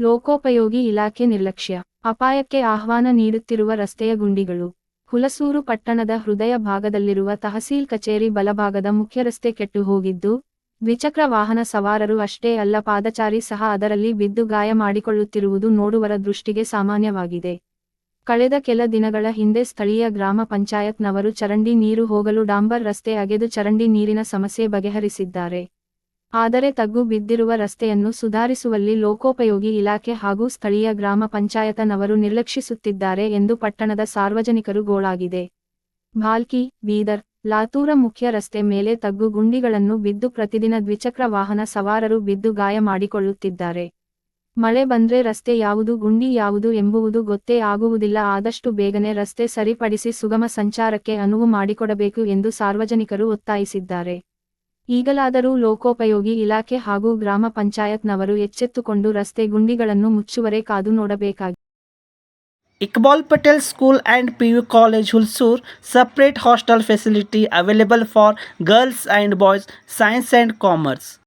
ಲೋಕೋಪಯೋಗಿ ಇಲಾಖೆ ನಿರ್ಲಕ್ಷ್ಯ. ಅಪಾಯಕ್ಕೆ ಆಹ್ವಾನ ನೀಡುತ್ತಿರುವ ರಸ್ತೆಯ ಗುಂಡಿಗಳು. ಹುಲಸೂರು ಪಟ್ಟಣದ ಹೃದಯ ಭಾಗದಲ್ಲಿರುವ ತಹಸೀಲ್ ಕಚೇರಿ ಬಲಭಾಗದ ಮುಖ್ಯ ರಸ್ತೆ ಕೆಟ್ಟು ಹೋಗಿದ್ದು, ದ್ವಿಚಕ್ರ ವಾಹನ ಸವಾರರು ಅಷ್ಟೇ ಅಲ್ಲ ಪಾದಚಾರಿ ಸಹ ಅದರಲ್ಲಿ ಬಿದ್ದು ಗಾಯ ಮಾಡಿಕೊಳ್ಳುತ್ತಿರುವುದು ನೋಡುವರ ದೃಷ್ಟಿಗೆ ಸಾಮಾನ್ಯವಾಗಿದೆ. ಕಳೆದ ಕೆಲ ದಿನಗಳ ಹಿಂದೆ ಸ್ಥಳೀಯ ಗ್ರಾಮ ಪಂಚಾಯತ್ನವರು ಚರಂಡಿ ನೀರು ಹೋಗಲು ಡಾಂಬರ್ ರಸ್ತೆ ಅಗೆದು ಚರಂಡಿ ನೀರಿನ ಸಮಸ್ಯೆ ಬಗೆಹರಿಸಿದ್ದಾರೆ. ಆದರೆ ತಗ್ಗು ಬಿದ್ದಿರುವ ರಸ್ತೆಯನ್ನು ಸುಧಾರಿಸುವಲ್ಲಿ ಲೋಕೋಪಯೋಗಿ ಇಲಾಖೆ ಹಾಗೂ ಸ್ಥಳೀಯ ಗ್ರಾಮ ಪಂಚಾಯತನವರು ನಿರ್ಲಕ್ಷಿಸುತ್ತಿದ್ದಾರೆ ಎಂದು ಪಟ್ಟಣದ ಸಾರ್ವಜನಿಕರು ಗೋಳಾಗಿದೆ. ಭಾಲ್ಕಿ, ಬೀದರ್, ಲಾತೂರ ಮುಖ್ಯ ರಸ್ತೆ ಮೇಲೆ ತಗ್ಗು ಗುಂಡಿಗಳನ್ನು ಬಿದ್ದು ಪ್ರತಿದಿನ ದ್ವಿಚಕ್ರ ವಾಹನ ಸವಾರರು ಬಿದ್ದು ಗಾಯ ಮಾಡಿಕೊಳ್ಳುತ್ತಿದ್ದಾರೆ. ಮಳೆ ಬಂದ್ರೆ ರಸ್ತೆ ಯಾವುದು ಗುಂಡಿ ಯಾವುದು ಎಂಬುವುದು ಗೊತ್ತೇ ಆಗುವುದಿಲ್ಲ. ಆದಷ್ಟು ಬೇಗನೆ ರಸ್ತೆ ಸರಿಪಡಿಸಿ ಸುಗಮ ಸಂಚಾರಕ್ಕೆ ಅನುವು ಮಾಡಿಕೊಡಬೇಕು ಎಂದು ಸಾರ್ವಜನಿಕರು ಒತ್ತಾಯಿಸಿದ್ದಾರೆ. ಈಗಲಾದರೂ ಲೋಕೋಪಯೋಗಿ ಇಲಾಖೆ ಹಾಗೂ ಗ್ರಾಮ ಪಂಚಾಯತ್ನವರು ಎಚ್ಚೆತ್ತುಕೊಂಡು ರಸ್ತೆ ಗುಂಡಿಗಳನ್ನು ಮುಚ್ಚುವರೆ ಕಾದು ನೋಡಬೇಕಾಗಿ. Iqbal Patel school and P U college Hulsoor separate hostel facility available for girls and boys science and commerce.